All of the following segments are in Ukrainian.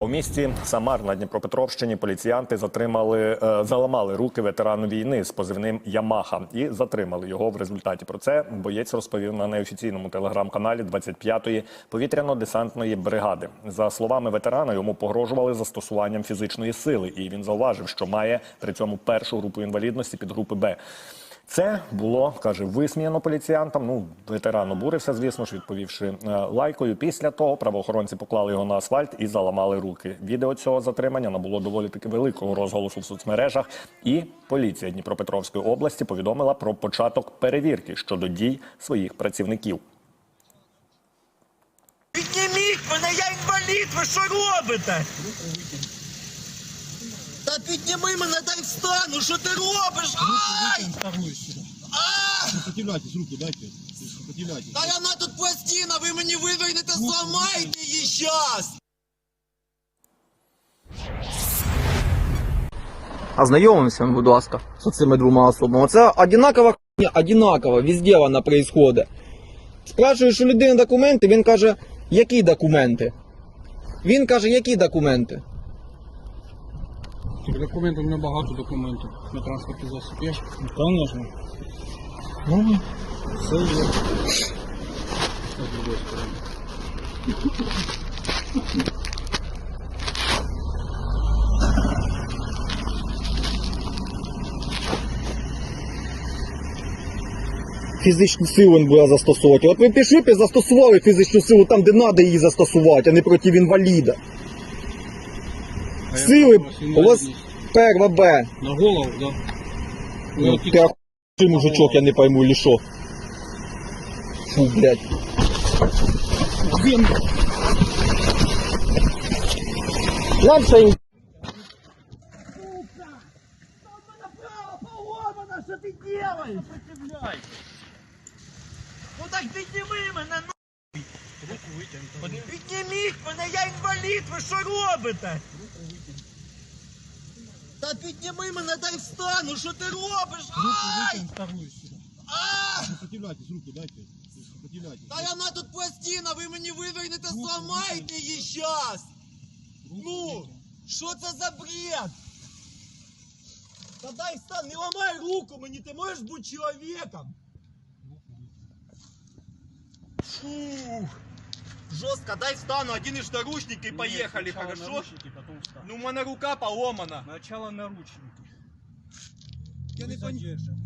У місті Самар на Дніпропетровщині поліціянти затримали, е, заламали руки ветерану війни з позивним Ямаха і затримали його в результаті. Про це боєць розповів на неофіційному телеграм-каналі 25-ї повітряно-десантної бригади. За словами ветерана, йому погрожували застосуванням фізичної сили, і він зауважив, що має при цьому першу групу інвалідності під групи Б. Це було каже висміяно поліціянтам. Ну ветеран обурився, звісно ж, відповівши е, лайкою. Після того правоохоронці поклали його на асфальт і заламали руки. Відео цього затримання набуло доволі таки великого розголосу в соцмережах. І поліція Дніпропетровської області повідомила про початок перевірки щодо дій своїх працівників. Підніміть мене, я інвалід, ви що робите? Та підніми мене, дай встану, що ти робиш? Ай! А! Сопротивляйтесь, руку дайте. Сопротивляйтесь. Та вона тут пластина, ви мені вивернете, зламайте її щас! Ознайомимося, будь ласка, з цими двома особами. Це одинакова хуйня, одинаково, везде вона происходить. Спрашуєш у людини документи, він каже, які документи? Він каже, які документи? Документів у мене багато документів на транспортний засіб. Є? Конечно. Ну, Все є. З другої сторони. фізичну силу він буде застосовувати. От ви пішли б і застосували фізичну силу там, де треба її застосувати, а не проти інваліда. А Сили яка у вас? перва Б. На голову, да? Ну, Ну, ти охуєш, мужичок, я не пойму, или що. Фу, блядь. Він Нам ще й- поломана, що ти делаєш? Сопротивляйся. Ну так підніми мене, ну! Підніміть мене, я інвалід, ви що робите? Та підніми мене, дай встану, що ти робиш? Ай! вторую сюда. А! Сопротивляйтесь, руку дайте. Сопротивляйтесь. Та вона тут пластина, ви мені вивернете, зламайте її щас! Ну, що це за бред? Та дай встань, не ламай руку мені, ти можеш бути чоловіком. Фух. Жестко, дай встану, оденешь наручники и поехали, хорошо? Наручники, потом встань. Ну, у меня рука поломана. Начало наручники. Я не пон- задержаны.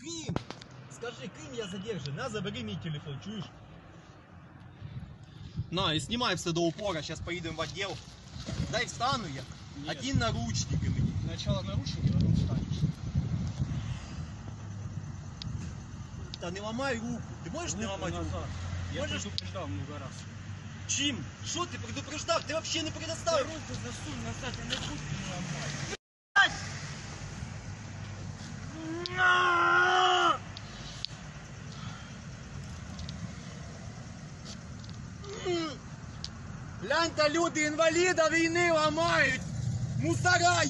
Ким? Скажи, Ким я задержан? На, забери мой телефон, чуешь? На, и снимай все до упора, сейчас поедем в отдел. Дай встану я. Нет. Один наручники мне. Начало наручники, потом встанешь. Да не ломай руку. Ты можешь не ломать руку? назад. Я Можешь- предупреждал много раз. Чим? Что ты предупреждал? Ты вообще не предоставил. Руку засунь назад, я не буду не ломать. Гляньте, люди інваліда війни ламають. Мусора